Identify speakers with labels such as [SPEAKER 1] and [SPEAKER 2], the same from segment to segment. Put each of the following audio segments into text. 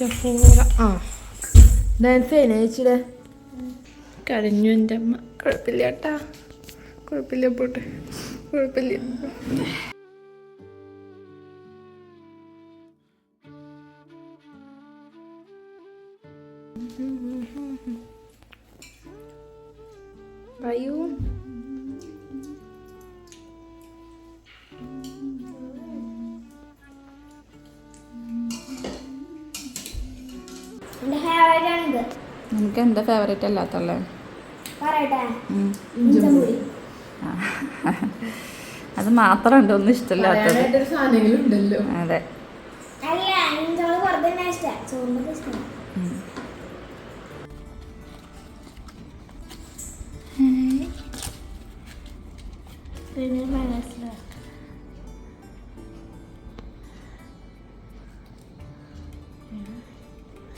[SPEAKER 1] ഷഫൂറ ആ. ഡാൻസ് ചെയ്യണേ ചേച്ചിയുടെ കരഞ്ഞു എന്റെ അമ്മ. കുഴപ്പമില്ല കേട്ടാ. കുഴപ്പമില്ല പോട്ടെ. കുഴപ്പമില്ല. പറയൂ
[SPEAKER 2] നിനക്ക് എന്താ ഫേവറേറ്റ് അല്ലാത്തുള്ള? അത് മാത്രം ഉണ്ട് ഒന്നും ഇഷ്ടമില്ലാത്തത്. അതെ.
[SPEAKER 3] വെറുതെ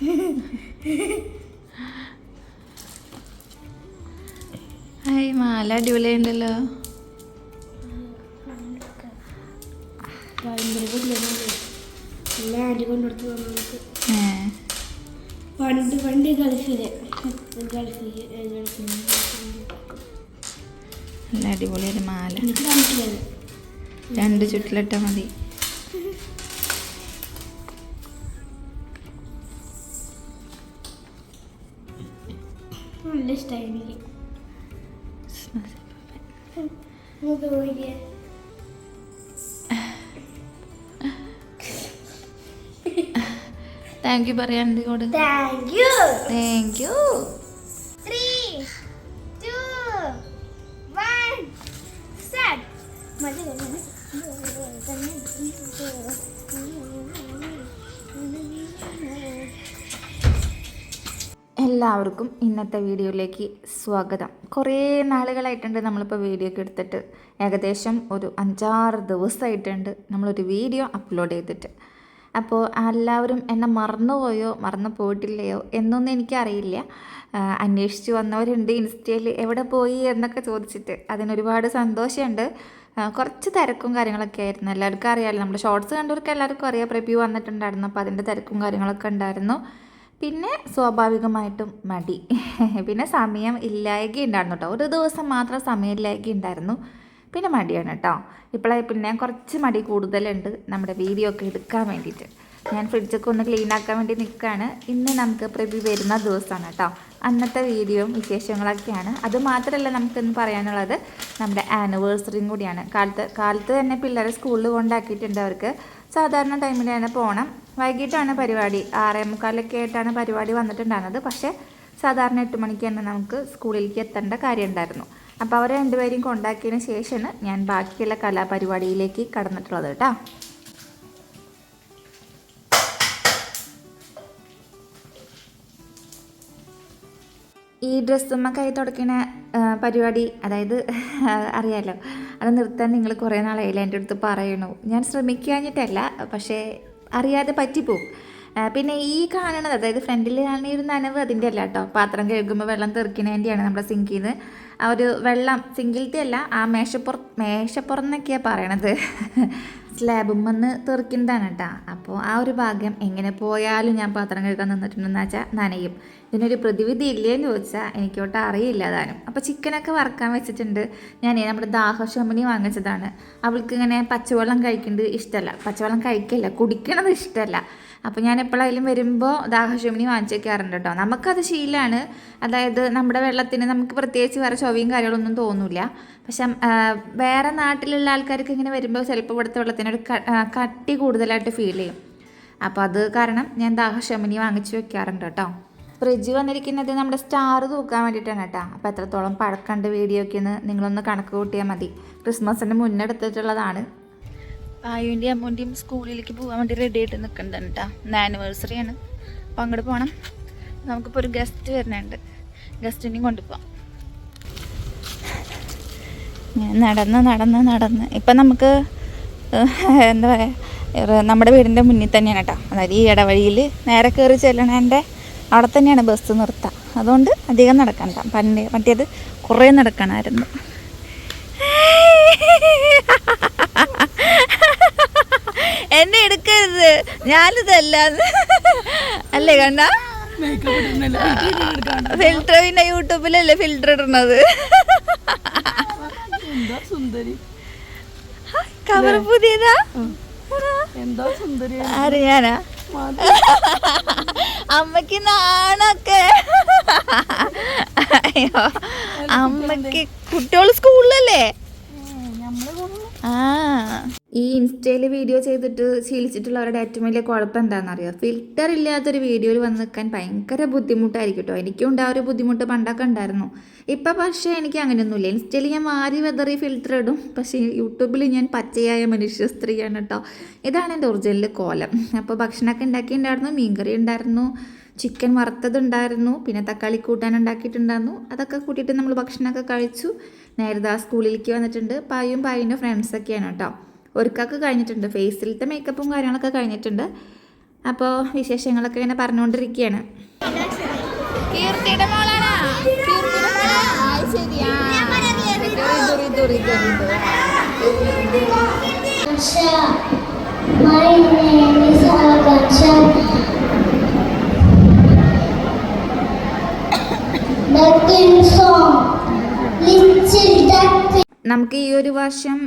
[SPEAKER 2] ഹായ് മാല അടിപൊളിയുണ്ടല്ലോ
[SPEAKER 3] പണ്ട് പണ്ട് ഗൾഫിൽ
[SPEAKER 2] നല്ല അടിപൊളിയൊരു മാല. രണ്ട് ചുറ്റിലിട്ടാൽ മതി.
[SPEAKER 3] നല്ല ഇഷ്ടമായി
[SPEAKER 2] താങ്ക് യു പറയാൻ എന്തിനോട്
[SPEAKER 3] താങ്ക് യു
[SPEAKER 2] താങ്ക് യു
[SPEAKER 3] മതി.
[SPEAKER 2] എല്ലാവർക്കും ഇന്നത്തെ വീഡിയോയിലേക്ക് സ്വാഗതം. കുറേ നാളുകളായിട്ടുണ്ട് നമ്മളിപ്പോൾ വീഡിയോ ഒക്കെ എടുത്തിട്ട്. ഏകദേശം ഒരു അഞ്ചാറ് ദിവസമായിട്ടുണ്ട് നമ്മളൊരു വീഡിയോ അപ്ലോഡ് ചെയ്തിട്ട്. അപ്പോൾ എല്ലാവരും എന്നെ മറന്നുപോയോ മറന്നു പോയിട്ടില്ലയോ? എന്നൊന്നും എനിക്കറിയില്ല. അന്വേഷിച്ച് വന്നവരുണ്ട് ഇൻസ്റ്റയിൽ എവിടെ പോയി എന്നൊക്കെ ചോദിച്ചിട്ട്. അതിനൊരുപാട് സന്തോഷമുണ്ട്. കുറച്ച് തിരക്കും കാര്യങ്ങളൊക്കെ ആയിരുന്നു. എല്ലാവർക്കും അറിയാമല്ലോ നമ്മുടെ ഷോർട്സ് കണ്ടവർക്ക് എല്ലാവർക്കും അറിയാം. പ്രിവ്യൂ വന്നിട്ടുണ്ടായിരുന്നു അപ്പോൾ അതിന്റെ തിരക്കും കാര്യങ്ങളൊക്കെ ഉണ്ടായിരുന്നു. പിന്നെ സ്വാഭാവികമായിട്ടും മടി. പിന്നെ സമയം ഇല്ലായ്ക ഉണ്ടായിരുന്നു കേട്ടോ ഒരു ദിവസം മാത്രം സമയം ഇല്ലായ്ക ഉണ്ടായിരുന്നു പിന്നെ മടിയാണ് കേട്ടോ ഇപ്പോഴായി പിന്നെ കുറച്ച് മടി കൂടുതലുണ്ട് നമ്മുടെ വീഡിയോ ഒക്കെ എടുക്കാൻ വേണ്ടിയിട്ട്. ഞാൻ ഫ്രിഡ്ജൊക്കെ ഒന്ന് ക്ലീൻ ആക്കാൻ വേണ്ടി നിൽക്കുകയാണ് ഇന്ന് നമുക്ക് പ്രതി വരുന്ന ദിവസമാണ് കേട്ടോ അന്നത്തെ വീഡിയോയും വിശേഷങ്ങളൊക്കെയാണ്. അതുമാത്രമല്ല നമുക്കിന്ന് പറയാനുള്ളത് നമ്മുടെ ആനിവേഴ്സറിയും കൂടിയാണ്. കാലത്ത് കാലത്ത് തന്നെ പിള്ളേരെ സ്കൂളിൽ കൊണ്ടാക്കിയിട്ടുണ്ട് അവർക്ക്. സാധാരണ ടൈമിൽ തന്നെ പോകണം വൈകിട്ടാണ് പരിപാടി. ആറേ മുക്കാലൊക്കെ ആയിട്ടാണ് പരിപാടി വന്നിട്ടുണ്ടായിരുന്നത്. പക്ഷേ സാധാരണ എട്ട് മണിക്ക് തന്നെ നമുക്ക് സ്കൂളിലേക്ക് എത്തേണ്ട കാര്യം ഉണ്ടായിരുന്നു. അപ്പോൾ അവരെ രണ്ടുപേരെയും കൊണ്ടാക്കിയതിന് ശേഷമാണ് ഞാൻ ബാക്കിയുള്ള കലാപരിപാടിയിലേക്ക് കടന്നിട്ടുള്ളത് കേട്ടോ. ഈ ഡ്രസ്സുമ്മ കൈ തുടക്കണ പരിപാടി അതായത് അറിയാലോ അത് നിർത്താൻ നിങ്ങൾ കുറേ നാളായില്ല എന്റെ അടുത്ത് പറയണു. ഞാൻ ശ്രമിക്കാഞ്ഞിട്ടല്ല പക്ഷേ അറിയാതെ പറ്റിപ്പോവും. പിന്നെ ഈ കാണണത് അതായത് ഫ്രണ്ടിൽ കാണുന്ന നനവ് അതിന്റെ അല്ല കേട്ടോ. പാത്രം കഴുകുമ്പോൾ വെള്ളം തെറിക്കണേന്റെയാണ് നമ്മുടെ സിങ്കിൽ നിന്ന് ആ ഒരു വെള്ളം സിങ്കിലത്തെ അല്ല ആ മേശപ്പുറ മേശപ്പുറന്നൊക്കെയാണ് പറയണത്. സ്ലാബുമെന്ന് തെറിക്കുന്നതാണ് കേട്ടോ. അപ്പോൾ ആ ഒരു ഭാഗ്യം എങ്ങനെ പോയാലും ഞാൻ പാത്രം കഴുകാൻ നിന്നിട്ടുണ്ടെന്ന് വെച്ചാൽ നനയും. ഇതിനൊരു പ്രതിവിധി ഇല്ലേന്ന് ചോദിച്ചാൽ എനിക്കോട്ട് അറിയില്ല താനും. അപ്പോൾ ചിക്കനൊക്കെ വറക്കാൻ വെച്ചിട്ടുണ്ട്. ഞാൻ നമ്മുടെ ദാഹശമനി വാങ്ങിച്ചതാണ്. അവൾക്ക് ഇങ്ങനെ പച്ചവെള്ളം കഴിക്കുന്നത് ഇഷ്ടമല്ല പച്ചവെള്ളം കഴിക്കില്ല കുടിക്കണത് ഇഷ്ടമല്ല അപ്പോൾ ഞാൻ എപ്പോഴായാലും വരുമ്പോൾ ദാഹശമനി വാങ്ങിച്ചു വയ്ക്കാറുണ്ട് കേട്ടോ. നമുക്കത് ശീലമാണ് അതായത് നമ്മുടെ വെള്ളത്തിന് നമുക്ക് പ്രത്യേകിച്ച് വേറെ ചൊവ്വയും കാര്യങ്ങളൊന്നും തോന്നില്ല. പക്ഷെ വേറെ നാട്ടിലുള്ള ആൾക്കാർക്ക് ഇങ്ങനെ വരുമ്പോൾ ചിലപ്പോൾ ഇവിടുത്തെ വെള്ളത്തിനൊരു കട്ടി കൂടുതലായിട്ട് ഫീൽ ചെയ്യും. അപ്പോൾ അത് കാരണം ഞാൻ ദാഹശമനി വാങ്ങിച്ചു വെക്കാറുണ്ട് കേട്ടോ. ഫ്രിഡ്ജ് വന്നിരിക്കുന്നത് നമ്മുടെ സ്റ്റാർ തൂക്കാൻ വേണ്ടിയിട്ടാണ് കേട്ടോ. അപ്പോൾ എത്രത്തോളം പഴക്കണ്ട് വീഡിയോ ഒക്കെ ഒന്ന് നിങ്ങളൊന്ന് കണക്ക് കൂട്ടിയാൽ മതി. ക്രിസ്മസിന് മുന്നെടുത്തിട്ടുള്ളതാണ് ആയുവിന്റെയും അമ്മൂന്റെയും സ്കൂളിലേക്ക് പോകാൻ വേണ്ടി റെഡി ആയിട്ട് നിൽക്കണ്ടാണ് കേട്ടോ. ഇന്ന് ആനിവേഴ്സറി ആണ്. അപ്പോൾ അങ്ങോട്ട് പോകണം നമുക്കിപ്പോൾ ഒരു ഗസ്റ്റ് വരുന്നുണ്ട്. ഗസ്റ്റിനെയും കൊണ്ടുപോകാം നടന്ന് നടന്ന് നടന്ന്. ഇപ്പം നമുക്ക് എന്താ പറയുക നമ്മുടെ വീടിന്റെ മുന്നിൽ തന്നെയാണ് കേട്ടോ. അതായത് ഈ ഇടവഴിയിൽ നേരെ കയറി ചെല്ലണേന്റെ അവിടെ തന്നെയാണ് ബസ് നിർത്തുക അതുകൊണ്ട് അധികം നടക്കണ്ട പണ്ട് മറ്റേത് കുറേ നടക്കണമായിരുന്നു എന്നെ എടുക്കരുത്. ഞാനിതല്ല. അല്ലേ കണ്ട ഫിൽറ്റർ പിന്നെ യൂട്യൂബിലല്ലേ ഫിൽറ്റർ ഇടണത്? കവർ പുതിയതാ?
[SPEAKER 1] എന്താ സുന്ദരി?
[SPEAKER 2] ആര് ഞാനാ? അമ്മയ്ക്ക് നാണൊക്കെ. അയ്യോ അമ്മയ്ക്ക് കുട്ടികൾ സ്കൂളിലല്ലേ? ഈ ഇൻസ്റ്റയിൽ വീഡിയോ ചെയ്തിട്ട് ശീലിച്ചിട്ടുള്ളവരുടെ ഏറ്റവും വലിയ കുഴപ്പം എന്താണെന്നറിയോ ഫിൽറ്റർ ഇല്ലാത്തൊരു വീഡിയോയിൽ വന്ന് നിൽക്കാൻ ഭയങ്കര ബുദ്ധിമുട്ടായിരിക്കും കേട്ടോ എനിക്കും ഉണ്ടാവും ഒരു ബുദ്ധിമുട്ട് പണ്ടൊക്കെ ഉണ്ടായിരുന്നു. ഇപ്പം പക്ഷേ എനിക്ക് അങ്ങനെയൊന്നുമില്ല. ഇൻസ്റ്റയിൽ ഞാൻ മാറി വെതറി ഫിൽറ്റർ ഇടും. പക്ഷേ യൂട്യൂബിൽ ഞാൻ പച്ചയായ മനുഷ്യ സ്ത്രീയാണ് കേട്ടോ ഇതാണ് എന്റെ ഒറിജിനൽ കോലം. അപ്പോൾ ഭക്ഷണമൊക്കെ ഉണ്ടാക്കിയിട്ടുണ്ടായിരുന്നു. മീൻകറി ഉണ്ടായിരുന്നു. ചിക്കൻ വറുത്തതുണ്ടായിരുന്നു പിന്നെ തക്കാളി കൂട്ടാൻ ഉണ്ടാക്കിയിട്ടുണ്ടായിരുന്നു. അതൊക്കെ കൂട്ടിയിട്ട് നമ്മൾ ഭക്ഷണമൊക്കെ കഴിച്ചു. നേരത്തെ ആ സ്കൂളിലേക്ക് വന്നിട്ടുണ്ട്. പായും പായിന്റെ ഫ്രണ്ട്സൊക്കെയാണ് കേട്ടോ. ഒരുക്കൊക്കെ കഴിഞ്ഞിട്ടുണ്ട്. ഫേസിലത്തെ മേക്കപ്പും കാര്യങ്ങളൊക്കെ കഴിഞ്ഞിട്ടുണ്ട്. അപ്പോൾ വിശേഷങ്ങളൊക്കെ ഇങ്ങനെ പറഞ്ഞുകൊണ്ടിരിക്കുകയാണ്. കീർത്തിയുടെ മോളാണോ? കീർത്തിയുടെ മോളാ ശരിയാ
[SPEAKER 3] Akansha. My name
[SPEAKER 2] നമുക്ക് ഈ ഒരു വർഷം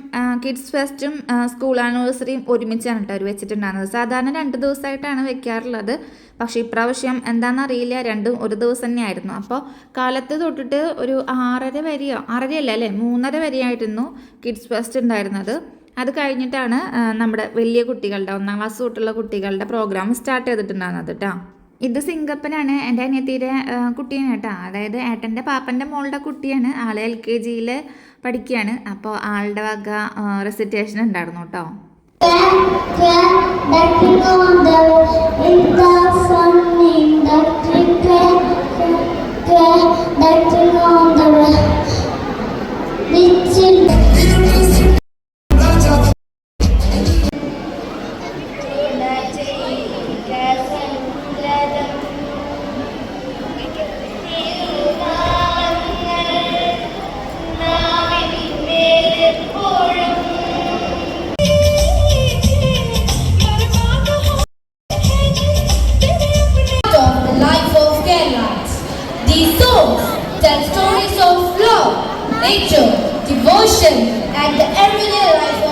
[SPEAKER 2] കിഡ്സ് ഫെസ്റ്റും സ്കൂൾ ആനിവേഴ്സറിയും ഒരുമിച്ചാണ് കേട്ടോ അവർ വെച്ചിട്ടുണ്ടായിരുന്നത്. സാധാരണ രണ്ട് ദിവസമായിട്ടാണ് വെക്കാറുള്ളത്. പക്ഷേ ഇപ്രാവശ്യം എന്താണെന്നറിയില്ല രണ്ടും ഒരു ദിവസം തന്നെയായിരുന്നു. അപ്പോൾ കാലത്ത് തൊട്ടിട്ട് ഒരു ആറര വരെയോ ആറരയല്ല അല്ലേ? മൂന്നര വരെയായിരുന്നു കിഡ്സ് ഫെസ്റ്റ് ഉണ്ടായിരുന്നത്. അത് കഴിഞ്ഞിട്ടാണ് നമ്മുടെ വലിയ കുട്ടികളുടെ ഒന്നാം ക്ലാസ് തൊട്ടുള്ള കുട്ടികളുടെ പ്രോഗ്രാം സ്റ്റാർട്ട് ചെയ്തിട്ടുണ്ടായിരുന്നത് കേട്ടോ ഇത് സിംഗപ്പനാണ് എന്റെ അനിയത്തിയുടെ കുട്ടിയാണ് കേട്ടോ. അതായത് ഏട്ടന്റെ പാപ്പന്റെ മോളുടെ കുട്ടിയാണ്. ആൾ എൽ കെ ജിയിൽ പഠിക്കുകയാണ്. അപ്പോൾ ആളുടെ വക റെസിറ്റേഷൻ ഉണ്ടായിരുന്നു കേട്ടോ.
[SPEAKER 3] Ducking
[SPEAKER 4] devotion, and the everyday life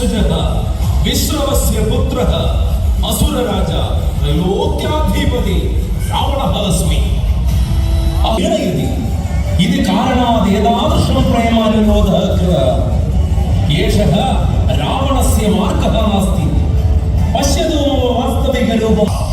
[SPEAKER 5] वंशजः विश्रवस्य पुत्रः असुरराजा त्रैलोक्याधिपति रावणः अस्मि अभिनयति इति कारणात् एतादृशं प्रेमानुरोधः कृतः एषः रावणस्य मार्गः नास्ति पश्यतु मम वास्तविकरूपम्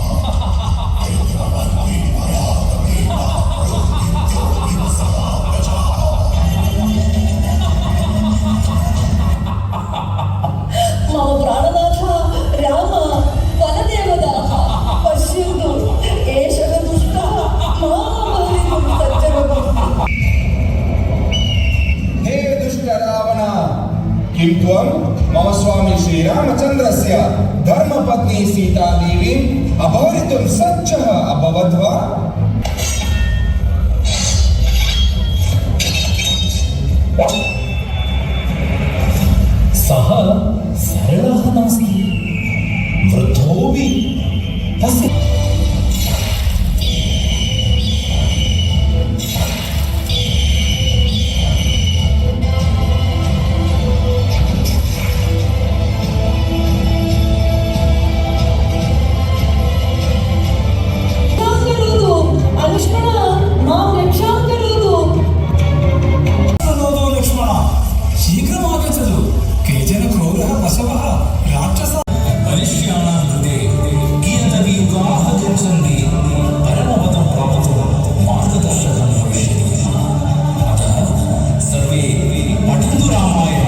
[SPEAKER 6] मम
[SPEAKER 7] स्वामी श्रीरामचन्द्रस्य धर्मपत्नी सीतादेवीम् अपहरितुं सज्जः अभवत् वा?
[SPEAKER 5] सः सरलः नास्ति। वृद्धोऽपि तस्य
[SPEAKER 2] ಬಸವನ ರಾಕ್ಷಸ
[SPEAKER 3] ಮನುಷ್ಯಾಣ
[SPEAKER 2] ಕೃತೆ ಕಿಯತವಿ ಯುಗಾಹ ಗಚ್ಚಂತಿ ಪರಮಪದಂ ಪ್ರಾಪ್ತು ಮಾರ್ಗದರ್ಶಕಂ ಭವಿಷ್ಯತಿ ಅತಃ ಸರ್ವೇ ಪಠಂತು ರಾಮಾಯಣ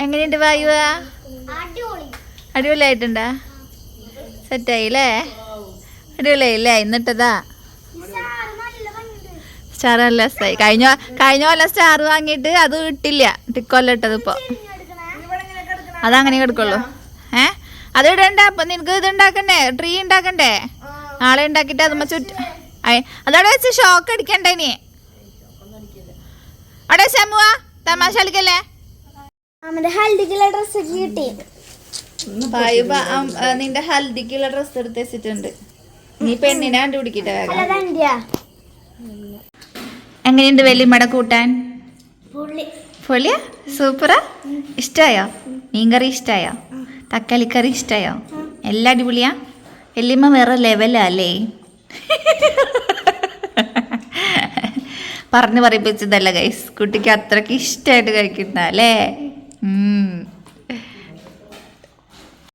[SPEAKER 2] എങ്ങനെയുണ്ട് വായുവ അടിപൊളിയായിട്ടുണ്ടാ സെറ്റായില്ലേ
[SPEAKER 3] നല്ല എന്നിട്ടതാ?
[SPEAKER 2] സ്റ്റാർ നല്ല രസമായി കഴിഞ്ഞ കഴിഞ്ഞ കൊല്ലം സ്റ്റാർ വാങ്ങിയിട്ട് അത് ഇട്ടില്ല. ടിക്കൊല്ലം ഇട്ടത് ഇപ്പോൾ അതങ്ങനെ കിടക്കുള്ളൂ. ഏ? അത് ഇടണ്ട. അപ്പൊ നിനക്ക് ഇത് ഉണ്ടാക്കണ്ടേ? ട്രീ ഉണ്ടാക്കണ്ടേ? നാളെ ഉണ്ടാക്കിയിട്ട് അതുമ്മ ചുറ്റ അതവിടെ വെച്ച് ഷോക്ക് അടിക്കണ്ട ഇനി അവിടെ ശമുവാ തമാശ കളിക്കല്ലേ?
[SPEAKER 3] അമ്മന്റെ ഹൽദിക്കുള്ള ഡ്രസ്സ് കിട്ടി.
[SPEAKER 2] നിന്റെ ഹൽദിക്കുള്ള ഡ്രസ്സ് എടുത്ത് വെച്ചിട്ടുണ്ട്. നീ പെണ്ണിനെ കണ്ടുപിടിക്കട്ടെ എങ്ങനെയുണ്ട് വെല്ലിമട കൂട്ടാൻ? പൊളിയാ സൂപ്പറാ? ഇഷ്ടായോ? മീൻകറി ഇഷ്ടായോ? തക്കാളിക്കറി ഇഷ്ടായോ? എല്ലാം അടിപൊളിയാ? വല്യമ്മ വേറെ ലെവലാ അല്ലേ? പറഞ്ഞു പറയിപ്പിച്ചതല്ല ഗൈസ് കുട്ടിക്ക് അത്രയ്ക്ക് ഇഷ്ടമായിട്ട് കഴിക്കുന്ന അല്ലേ? ഉം.